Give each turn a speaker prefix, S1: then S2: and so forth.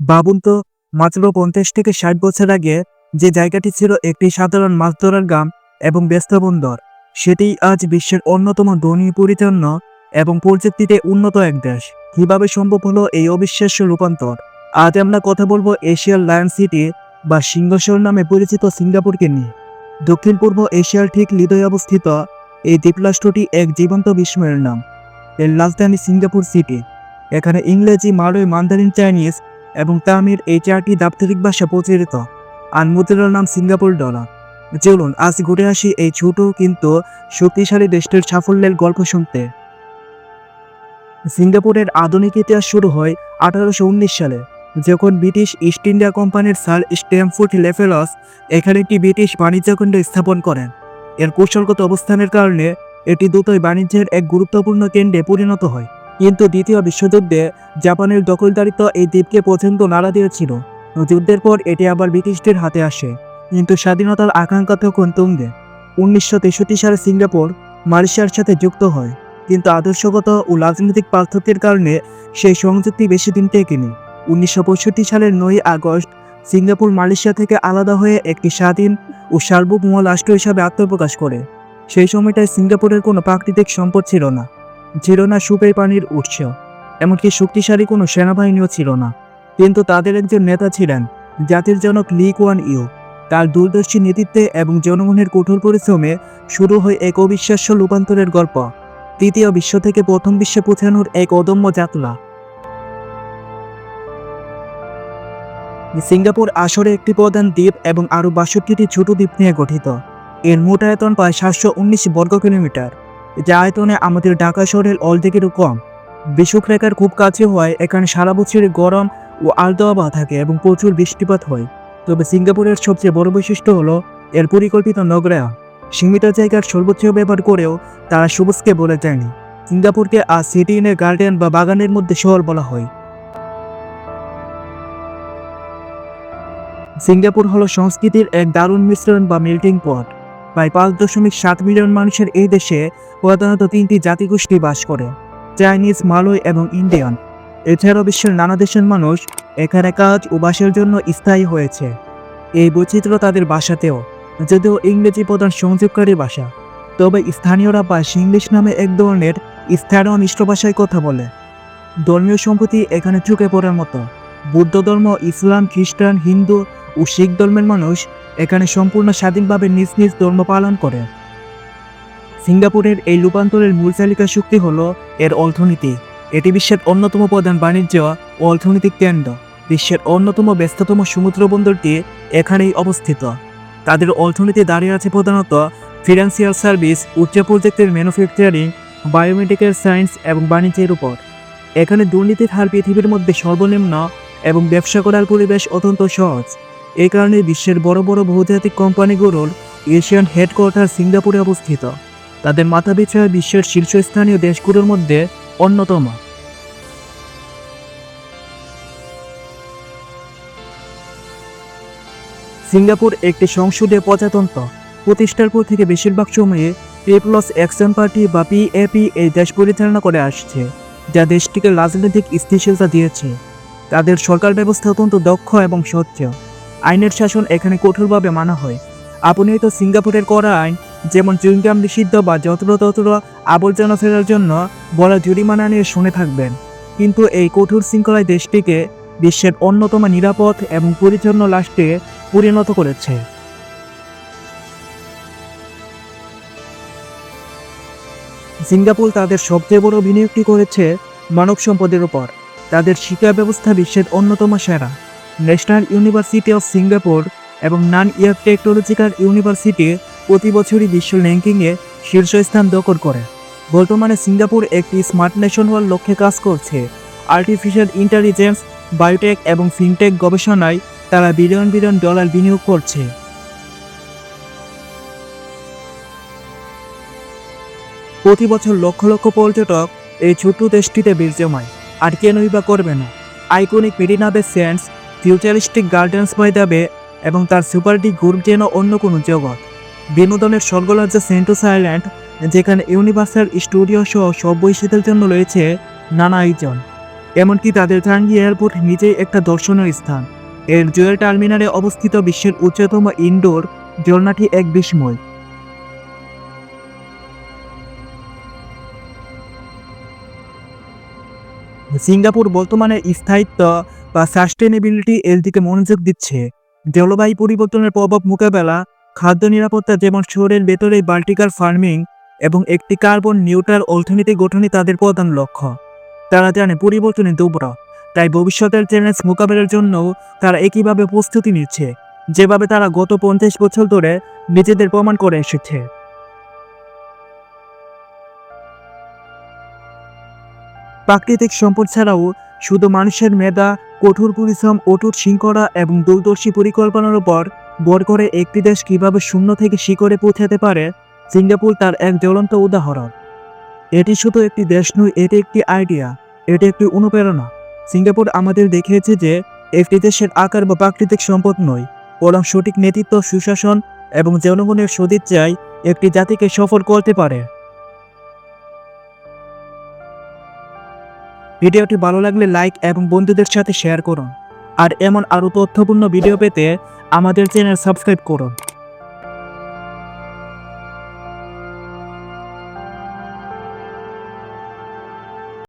S1: ভাবুন তো মাত্র পঞ্চাশ থেকে ষাট বছর আগে যে জায়গাটি ছিল একটি সাধারণ মাছ ধরার গ্রাম এবং ব্যস্ত বন্দর, সেটি আজ বিশ্বের অন্যতম ধনী পরিচালন এবং প্রযুক্তিতে উন্নত এক দেশ। কীভাবে সম্ভব হলো এই অবিশ্বাস্য রূপান্তর? আজ আমরা কথা বলব এশিয়ার লায়ন সিটি বা সিংহশর নামে পরিচিত সিঙ্গাপুরকে নিয়ে। দক্ষিণ পূর্ব এশিয়ার ঠিক হৃদয়ে অবস্থিত এই দ্বীপরাষ্ট্রটি এক জীবন্ত বিস্ময়ের নাম। এর রাজধানী সিঙ্গাপুর সিটি। এখানে ইংরেজি, মালয়, মান্দারিন, চাইনিজ এবং তামিল এই চারটি দাপ্তরিক ভাষা প্রচলিত আর মুদ্রার নাম সিঙ্গাপুর ডলার। চলুন, আজ ঘুরে আসি এই ছোট কিন্তু শক্তিশালী দেশটির সাফল্যের গল্প শুনতে। সিঙ্গাপুরের আধুনিক ইতিহাস শুরু হয় আঠারোশো উনিশ সালে, যখন ব্রিটিশ ইস্ট ইন্ডিয়া কোম্পানির স্যার স্ট্যামফোর্ড লেফেলস এখানে একটি ব্রিটিশ বাণিজ্য কেন্দ্র স্থাপন করেন। এর কৌশলগত অবস্থানের কারণে এটি দ্রুতই বাণিজ্যের এক গুরুত্বপূর্ণ কেন্দ্রে পরিণত হয়। কিন্তু দ্বিতীয় বিশ্বযুদ্ধে জাপানের দখলদারিত্ব এই দ্বীপকে পর্যন্ত নাড়া দিয়েছিল। যুদ্ধের পর এটি আবার ব্রিটিশদের হাতে আসে, কিন্তু স্বাধীনতার আকাঙ্ক্ষা তখন তুঙ্গে। উনিশশো তেষট্টি সালে সিঙ্গাপুর মালয়েশিয়ার সাথে যুক্ত হয়, কিন্তু আদর্শগত ও রাজনৈতিক পার্থক্যের কারণে সেই সংযুক্তি বেশি দিন টেকেনি। উনিশশো পঁয়ষট্টি সালের নয় আগস্ট সিঙ্গাপুর মালয়েশিয়া থেকে আলাদা হয়ে একটি স্বাধীন ও সার্বভৌম রাষ্ট্র হিসাবে আত্মপ্রকাশ করে। সেই সময়টায় সিঙ্গাপুরের কোনো প্রাকৃতিক সম্পদ ছিল না। ছিল না সুপেয় পানির উৎস, এমনকি শক্তিশালী কোনো সেনাবাহিনীও ছিল না। কিন্তু তাদের একজন নেতা ছিলেন, জাতির জনক লি কোয়ান ইউ। তার দূরদর্শী নেতৃত্বে এবং জনগণের কঠোর পরিশ্রমে শুরু হয় এক অবিশ্বাস্য রূপান্তরের গল্প। তৃতীয় বিশ্ব থেকে প্রথম বিশ্বে পৌঁছানোর এক অদম্য যাত্রা। সিঙ্গাপুর আসরে একটি প্রধান দ্বীপ এবং আরও বাষট্টিটি ছোট দ্বীপ নিয়ে গঠিত। এর মোট আয়তন প্রায় সাতশো উনিশ বর্গ কিলোমিটার। যা আয়তনে আমাদের ঢাকা শহরের অর্ধেকেরও কম। বিষুবরেখার খুব কাছে হওয়ায় এখানে সারা বছরই গরম ও আর্দ্র আবহাওয়া থাকে এবং প্রচুর বৃষ্টিপাত হয়। তবে সিঙ্গাপুরের সবচেয়ে বড় বৈশিষ্ট্য হলো এর পরিকল্পিত নগরায়ন সীমিত জায়গার সর্বোচ্চ ব্যবহার করেও তারা সবুজকে বলে যায়নি সিঙ্গাপুরকে আজ সিটি ইন এ গার্ডেন বা বাগানের মধ্যে শহর বলা হয়। সিঙ্গাপুর হলো সংস্কৃতির এক দারুণ মিশ্রণ বা মেল্টিং পট প্রায় পাঁচ দশমিক সাত মিলিয়ন মানুষের এই দেশে প্রধানত তিনটি জাতিগোষ্ঠী বাস করে, চাইনিজ, মালয় এবং ইন্ডিয়ান। এছাড়াও বিশ্বের নানা দেশের মানুষ এখানে কাজ ও বাসের জন্য স্থায়ী হয়েছে। এই বৈচিত্র্য তাদের ভাষাতেও, যদিও ইংরেজি প্রধান সংযোগকারী ভাষা, তবে স্থানীয়রা বা সিংলিশ নামে এক ধরনের স্থানীয় মিশ্র ভাষায় কথা বলে। ধর্মীয় সম্পত্তি এখানে চুকে পড়ার মতো। বুদ্ধ ধর্ম, ইসলাম, খ্রিস্টান, হিন্দু ও শিখ ধর্মের মানুষ এখানে সম্পূর্ণ স্বাধীনভাবে নিজ নিজ ধর্ম পালন করে। সিঙ্গাপুরের এই রূপান্তরের মূল চালিকা শক্তি হল এর অর্থনীতি। এটি বিশ্বের অন্যতম প্রধান বাণিজ্য ও অর্থনৈতিক কেন্দ্র। বিশ্বের অন্যতম ব্যস্ততম সমুদ্র বন্দরটি এখানেই অবস্থিত। তাদের অর্থনীতি দাঁড়িয়ে আছে প্রধানত ফিনান্সিয়াল সার্ভিস, উচ্চ প্রজেক্টের ম্যানুফ্যাকচারিং, বায়োমেডিক্যাল সায়েন্স এবং বাণিজ্যের উপর। এখানে দুর্নীতির হার পৃথিবীর মধ্যে সর্বনিম্ন এবং ব্যবসা করার পরিবেশ অত্যন্ত সহজ। এই কারণে বিশ্বের বড় বড় বহুজাতিক কোম্পানিগুলোর এশিয়ান হেডকোয়ার্টার সিঙ্গাপুরে অবস্থিত। তাদের মাথা মাথাপিছু বিশ্বের শীর্ষস্থানীয় দেশগুলোর মধ্যে অন্যতম। সিঙ্গাপুর একটি সংসদীয় প্রজাতন্ত্র। প্রতিষ্ঠার পর থেকে বেশিরভাগ সময়ে পিপলস অ্যাকশন পার্টি বা পিএপি এই দেশ পরিচালনা করে আসছে, যা দেশটিকে রাজনৈতিক স্থিতিশীলতা দিয়েছে। তাদের সরকার ব্যবস্থা অত্যন্ত দক্ষ এবং স্বচ্ছ। আইনের শাসন এখানে কঠোরভাবে মানা হয়। আপনি তো সিঙ্গাপুরের করা আইন, যেমন চুইংগাম নিষিদ্ধ বা যত্রতত্র আবর্জনা ফেরার জন্য বড় জরিমানা নিয়ে শুনে থাকবেন। কিন্তু এই কঠোর শৃঙ্খলায় দেশটিকে বিশ্বের অন্যতম নিরাপদ এবং পরিচ্ছন্ন রাষ্ট্রে পরিণত করেছে। সিঙ্গাপুর তাদের সবচেয়ে বড় বিনিয়োগটি করেছে মানব সম্পদের উপর। তাদের শিক্ষা ব্যবস্থা বিশ্বের অন্যতম সেরা। ন্যাশনাল ইউনিভার্সিটি অফ সিঙ্গাপুর এবং নান ইয়ার টেকনোলজিক্যাল ইউনিভার্সিটি প্রতি বছরই বিশ্ব র্যাঙ্কিংয়ে শীর্ষস্থান দখল করে। বর্তমানে সিঙ্গাপুর একটি স্মার্ট নেশন হওয়ার লক্ষ্যে কাজ করছে। আর্টিফিশিয়াল ইন্টেলিজেন্স, বায়োটেক এবং ফিনটেক গবেষণায় তারা বিলিয়ন বিলিয়ন ডলার বিনিয়োগ করছে। প্রতি বছর লক্ষ লক্ষ পর্যটক এই ছোট্ট দেশটিতে জমায় আর কেনই বা করবে না। Iconic Marina Bay Sands futuristic gardens by the bay এবং তার সুপারটি গ্রুপ যেন অন্য কোনো জগৎ। বিনোদনের স্বর্গরাজ্য সেন্টোস আইল্যান্ড, যেখানে ইউনিভার্সাল স্টুডিও সহ সব বৈশীদের জন্য রয়েছে নানা আয়োজন। এমনকি তাদের চাঙ্গি এয়ারপোর্ট নিজেই একটা দর্শনীয় স্থান। এর জুয়েল টার্মিনালে অবস্থিত বিশ্বের উচ্চতম ইনডোর ঝর্ণাটি এক বিস্ময়। সিঙ্গাপুর বর্তমানে স্থায়িত্ব বা সাস্টেনেবিলিটি এর দিকে মনোযোগ দিচ্ছে। জলবায়ু পরিবর্তনের প্রভাব মোকাবেলা, খাদ্য নিরাপত্তা যেমন শহরের ভেতরে ভার্টিক্যাল ফার্মিং এবং একটি কার্বন নিউট্রাল অর্থনীতি গঠনই তাদের প্রধান লক্ষ্য। তারা জানে পরিবর্তনে দুব্র তাই ভবিষ্যতের চ্যালেঞ্জ মোকাবেলার জন্য তারা একইভাবে প্রস্তুতি নিচ্ছে, যেভাবে তারা গত পঞ্চাশ বছর ধরে নিজেদের প্রমাণ করে এসেছে। প্রাকৃতিক সম্পদ ছাড়াও শুধু মানুষের মেধা কঠোর পরিশ্রম, অটুট শৃঙ্খলা এবং দূরদর্শী পরিকল্পনার উপর বর করে একটি দেশ কীভাবে শূন্য থেকে শিখরে পৌঁছাতে পারে, সিঙ্গাপুর তার এক জ্বলন্ত উদাহরণ। এটি শুধু একটি দেশ নয়, এটি একটি আইডিয়া এটি একটি অনুপ্রেরণা। সিঙ্গাপুর আমাদের দেখিয়েছে যে, একটি দেশের আকার বা প্রাকৃতিক সম্পদ নয়, বরং সঠিক নেতৃত্ব, সুশাসন এবং জনগণের সদিচ্ছায় একটি জাতিকে সফল করতে পারে। ভিডিওটি ভালো লাগলে লাইক এবং বন্ধুদের সাথে শেয়ার করুন। আর এমন আরও তথ্যপূর্ণ ভিডিও পেতে আমাদের চ্যানেল সাবস্ক্রাইব করুন।